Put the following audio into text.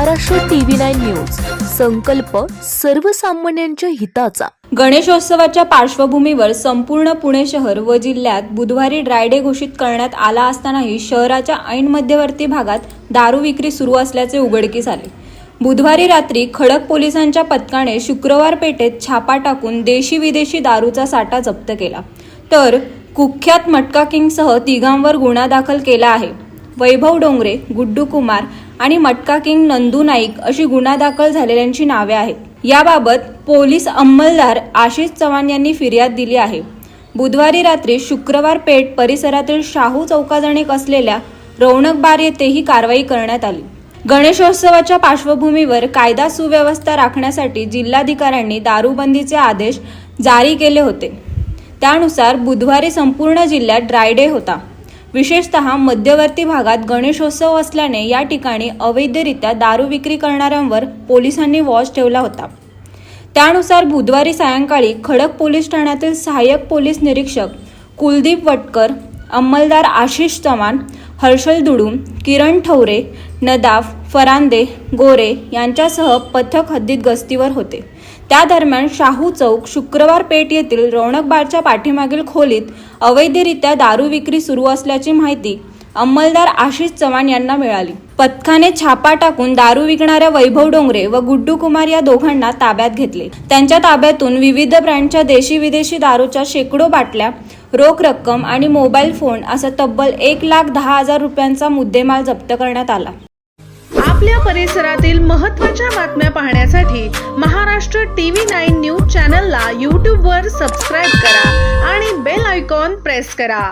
Maharashtra TV nine news. संकल्प सर्वसामान्यांच्या हिताचा. गणेशोत्सवाच्या पार्श्वभूमीवर संपूर्ण पुणे शहर व जिल्ह्यात बुधवारी ड्रायडे घोषित करण्यात आला असतानाही शहराच्या ऐन मध्यवर्ती भागात दारू विक्री सुरू असल्याचे उघडकीस आले. बुधवारी रात्री खडक पोलिसांच्या पथकाने शुक्रवार पेठेत छापा टाकून देशी विदेशी दारूचा साठा जप्त केला. तर कुख्यात मटका किंगसह तिघांवर गुन्हा दाखल केला आहे. वैभव डोंगरे गुड्डू कुमार आणि मटका किंग नंदू नाईक अशी गुन्हा दाखल झालेल्यांची नावे आहेत. याबाबत पोलीस अंमलदार आशिष चव्हाण यांनी फिर्याद दिली आहे. बुधवारी रात्री शुक्रवार पेठ परिसरातील शाहू चौकाजणीक असलेल्या रौनक बार येथे ही कारवाई करण्यात आली. गणेशोत्सवाच्या पार्श्वभूमीवर कायदा सुव्यवस्था राखण्यासाठी जिल्हाधिकाऱ्यांनी दारूबंदीचे आदेश जारी केले होते. त्यानुसार बुधवारी संपूर्ण जिल्ह्यात ड्रायडे होता. विशेषतः मध्यवर्ती भागात गणेशोत्सव असल्याने या ठिकाणी अवैधरित्या दारू विक्री करणाऱ्यांवर पोलिसांनी वॉच ठेवला होता. त्यानुसार बुधवारी सायंकाळी खडक पोलीस ठाण्यातील सहाय्यक पोलीस निरीक्षक कुलदीप वटकर अंमलदार आशिष चव्हाण हर्षल दुडू किरण ठवरे नदाफ फरांदे गोरे यांच्यासह पथक हद्दीत गस्तीवर होते. त्या दरम्यान शाहू चौक शुक्रवार पेठ येथील रौनक बारच्या पाठीमागील खोलीत अवैधरित्या दारू विक्री सुरू असल्याची माहिती अंमलदार आशिष चव्हाण यांना मिळाली. पथकाने छापा टाकून दारू विकणाऱ्या वैभव डोंगरे व गुड्डू कुमार या दोघांना ताब्यात घेतले. त्यांच्या ताब्यातून विविध ब्रँडच्या देशी विदेशी दारूच्या शेकडो बाटल्या रोख रक्कम आणि मोबाईल फोन असा तब्बल एक लाख दहा हजार रुपयांचा मुद्देमाल जप्त करण्यात आला. आपल्या परिसरातील महत्त्वाच्या बातम्या पाहण्यासाठी महाराष्ट्र टीव्ही नाईन न्यूज चॅनलला यूट्यूबवर सबस्क्राईब करा आणि बेल आयकॉन प्रेस करा.